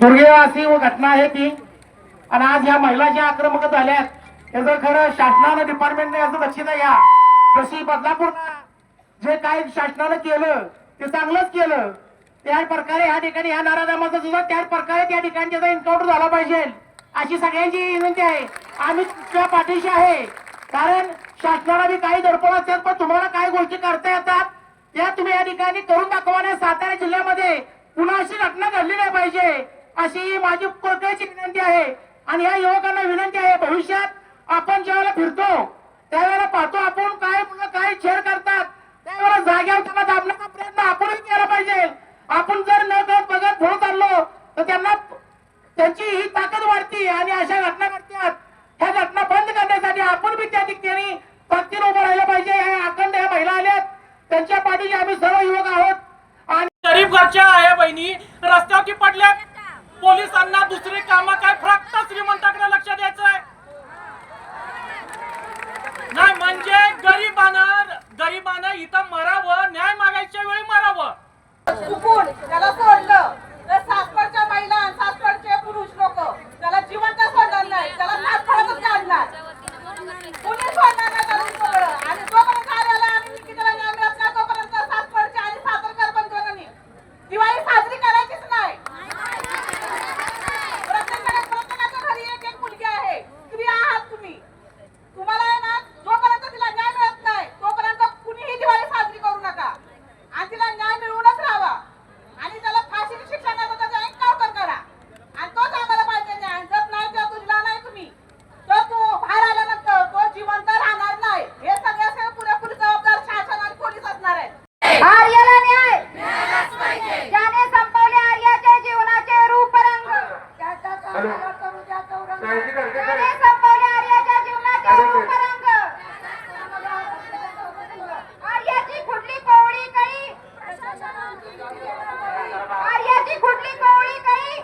दुर्गेवासी व घटना आहे ती. आणि आज ह्या महिला ज्या आक्रमक झाल्यात याचं खरं शासनानं डिपार्टमेंटने याचं दक्षिणा घ्या जशी बदलापूरला जे काय शासनानं केलं ते चांगलंच केलं त्या प्रकारे ह्या ठिकाणी ह्या नारायणामाचा सुद्धा त्याच प्रकारे त्या ठिकाणी त्याचा एन्काउंटर झाला पाहिजे. अशी सगळ्यांची विनंती आहे. आम्ही तुमच्या पाठीशी आहे. कारण शासनाला बी काही दडपण असतात पण तुम्हाला काय गोष्टी करता येतात त्या तुम्ही या ठिकाणी करून दाखवा सातारा जिल्ह्यामध्ये पुन्हा अशी घटना घडली नाही पाहिजे अशी माझी कोर्टाची विनंती आहे. आणि या युवकांना विनंती आहे भविष्यात आपण ज्यावेळेला फिरतो त्यावेळेला पाहतो आपण काय मुलं काय छेड करतात. त्यावेळेला जाग्यावर त्यांना दाबण्याचा प्रयत्न आपणही केला पाहिजे. आपण जर न करत बघत पुढे चाललो तर त्यांना त्यांची ही ताकद वाढते आणि अशा घटना घडतात. ह्या घटना बंद करण्यासाठी आपण बी त्या ठिकाणी ताकदीने उभं राहिलं पाहिजे. हे अखंड ह्या महिला आल्यात. त्यांच्या पाठीशी आम्ही सर्व युवक आहोत. पोलिसांना दुसरे कामात याची कुठली कोवळी काही?